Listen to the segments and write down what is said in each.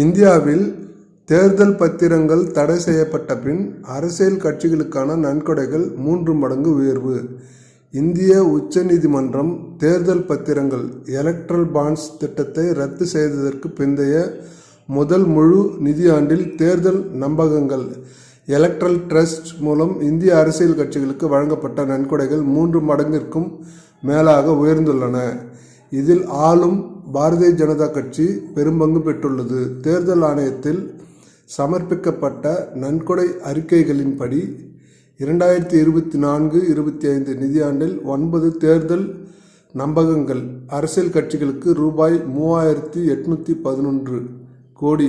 இந்தியாவில் தேர்தல் பத்திரங்கள் தடை செய்யப்பட்ட பின் அரசியல் கட்சிகளுக்கான நன்கொடைகள் மூன்று மடங்கு உயர்வு. இந்திய உச்சநீதிமன்றம் தேர்தல் பத்திரங்கள் எலக்ட்ரல் பாண்ட்ஸ் திட்டத்தை ரத்து செய்ததற்கு பிந்தைய முதல் முழு நிதியாண்டில் தேர்தல் நம்பகங்கள் எலக்ட்ரல் ட்ரஸ்ட் மூலம் இந்திய அரசியல் கட்சிகளுக்கு வழங்கப்பட்ட நன்கொடைகள் மூன்று மடங்கிற்கும் மேலாக உயர்ந்துள்ளன. இதில் ஆளும் பாரதிய ஜனதா கட்சி பெரும்பங்கு பெற்றுள்ளது. தேர்தல் ஆணையத்தில் சமர்ப்பிக்கப்பட்ட நன்கொடை அறிக்கைகளின்படி இரண்டாயிரத்தி இருபத்தி நான்கு இருபத்தி ஐந்து நிதியாண்டில் ஒன்பது தேர்தல் நம்பகங்கள் அரசியல் கட்சிகளுக்கு ரூபாய் மூவாயிரத்தி எட்நூற்றி பதினொன்று கோடி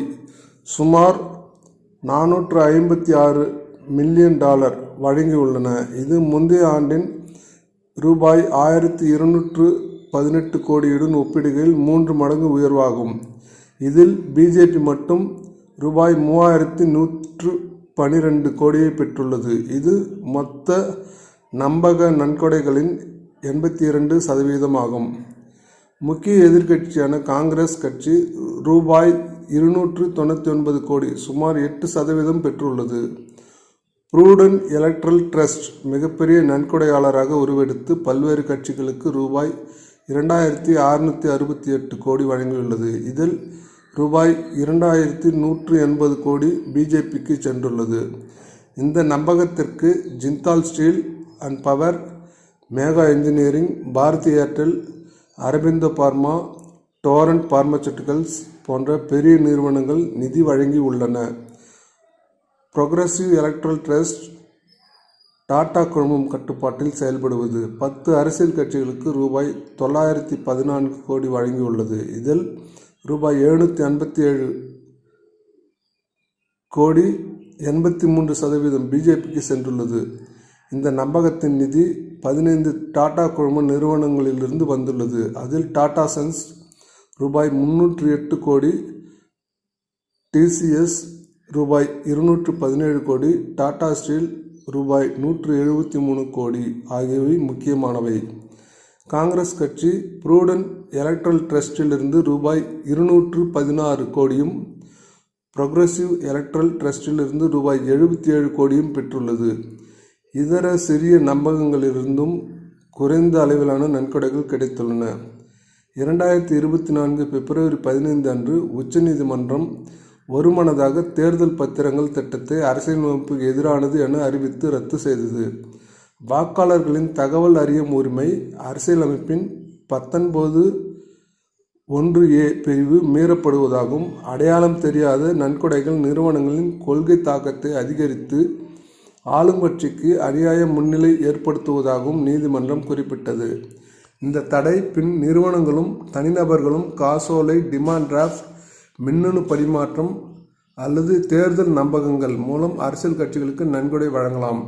சுமார் நானூற்று ஐம்பத்தி ஆறு மில்லியன் டாலர் வழங்கியுள்ளன. இது முந்தைய ஆண்டின் ரூபாய் ஆயிரத்தி இருநூற்று பதினெட்டு கோடியுடன் ஒப்பிடுகையில் மூன்று மடங்கு உயர்வாகும். இதில் பிஜேபி மட்டும் ரூபாய் மூவாயிரத்தி நூற்று பனிரெண்டு கோடியை பெற்றுள்ளது. இது மொத்த நம்பக நன்கொடைகளின் எண்பத்தி இரண்டு சதவீதமாகும். முக்கிய எதிர்க்கட்சியான காங்கிரஸ் கட்சி ரூபாய் இருநூற்று தொண்ணூற்றி ஒன்பது கோடி சுமார் எட்டு சதவீதம் பெற்றுள்ளது. ப்ரூடன் எலக்ட்ரல் ட்ரஸ்ட் மிகப்பெரிய நன்கொடையாளராக உருவெடுத்து பல்வேறு கட்சிகளுக்கு ரூபாய் இரண்டாயிரத்தி அறுநூற்றி அறுபத்தி எட்டு கோடி வழங்கியுள்ளது இதில் ரூபாய் இரண்டாயிரத்தி நூற்று எண்பது கோடி பிஜேபிக்கு சென்றுள்ளது. இந்த நம்பகத்திற்கு Jindal steel and power Megha engineering Bharti Airtel Aurobindo pharma Torrent pharmaceuticals போன்ற பெரிய நிறுவனங்கள் நிதி வழங்கி உள்ளன. ப்ரொக்ரஸிவ் எலக்ட்ரல் ட்ரஸ்ட் டாடா குழுமம் கட்டுப்பாட்டில் செயல்படுவது. பத்து அரசியல் கட்சிகளுக்கு ரூபாய் தொள்ளாயிரத்தி பதினான்கு கோடி வழங்கியுள்ளது. இதில் ரூபாய் எழுநூற்றி ஐம்பத்தி ஏழு கோடி எண்பத்தி மூன்று சதவீதம் பிஜேபிக்கு சென்றுள்ளது. இந்த நம்பகத்தின் நிதி பதினைந்து டாடா குழும நிறுவனங்களிலிருந்து வந்துள்ளது. அதில் டாடா சன்ஸ் ரூபாய் முன்னூற்றி எட்டு கோடி டிசிஎஸ் ரூபாய் இருநூற்று பதினேழு கோடி டாடா ஸ்டீல் ரூபாய் நூற்று எழுபத்தி மூணு கோடி ஆகியவை முக்கியமானவை. காங்கிரஸ் கட்சி ப்ரூடன் எலக்ட்ரல் ட்ரஸ்டிலிருந்து ரூபாய் இருநூற்று பதினாறு கோடியும் ப்ரொக்ரஸிவ் எலக்ட்ரல் ட்ரஸ்டிலிருந்து ரூபாய் எழுபத்தி ஏழு கோடியும் பெற்றுள்ளது. இதர சிறிய நம்பகங்களிலிருந்தும் குறைந்த அளவிலான நன்கொடைகள் கிடைத்துள்ளன. இரண்டாயிரத்தி இருபத்தி நான்கு பிப்ரவரி பதினைந்து அன்று உச்சநீதிமன்றம் ஒருமனதாக தேர்தல் பத்திரங்கள் திட்டத்தை அரசியலமைப்புக்கு எதிரானது என அறிவித்து ரத்து செய்தது. வாக்காளர்களின் தகவல் அறியும் உரிமை அரசியலமைப்பின் பத்தொன்பது ஒன்று ஏ பிரிவு மீறப்படுவதாகவும் அடையாளம் தெரியாத நன்கொடைகள் நிறுவனங்களின் கொள்கை தாக்கத்தை அதிகரித்து ஆளுங்கட்சிக்கு அநியாய முன்னிலை ஏற்படுத்துவதாகவும் நீதிமன்றம் குறிப்பிட்டது. இந்த தடை பின் நிறுவனங்களும் தனிநபர்களும் காசோலை டிமாண்ட் டிராஃப்ட் மின்னணு பரிமாற்றம் அல்லது தேர்தல் நம்பகங்கள் மூலம் அரசியல் கட்சிகளுக்கு நன்கொடை வழங்கலாம்.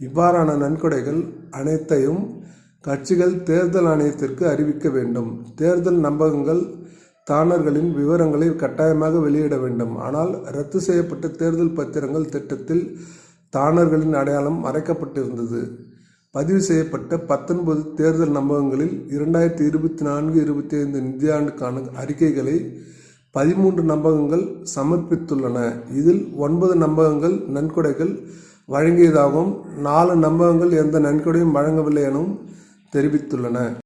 இவ்வாறான நன்கொடைகள் அனைத்தையும் கட்சிகள் தேர்தல் ஆணையத்திற்கு அறிவிக்க வேண்டும். தேர்தல் நம்பகங்கள் தானர்களின் விவரங்களை கட்டாயமாக வெளியிட வேண்டும். ஆனால் ரத்து செய்யப்பட்ட தேர்தல் பத்திரங்கள் திட்டத்தில் தானர்களின் அடையாளம் மறைக்கப்பட்டிருந்தது. பதிவு செய்யப்பட்ட பத்தொன்பது தேர்தல் நம்பகங்களில் இரண்டாயிரத்தி இருபத்தி நான்கு இருபத்தி ஐந்து நிதியாண்டுக்கான அறிக்கைகளை பதிமூன்று நம்பகங்கள் சமர்ப்பித்துள்ளன. இதில் ஒன்பது நம்பகங்கள் நன்கொடைகள் வழங்கியதாகவும் நாலு நம்பகங்கள் எந்த நன்கொடையும் வழங்கவில்லை எனவும் தெரிவித்துள்ளன.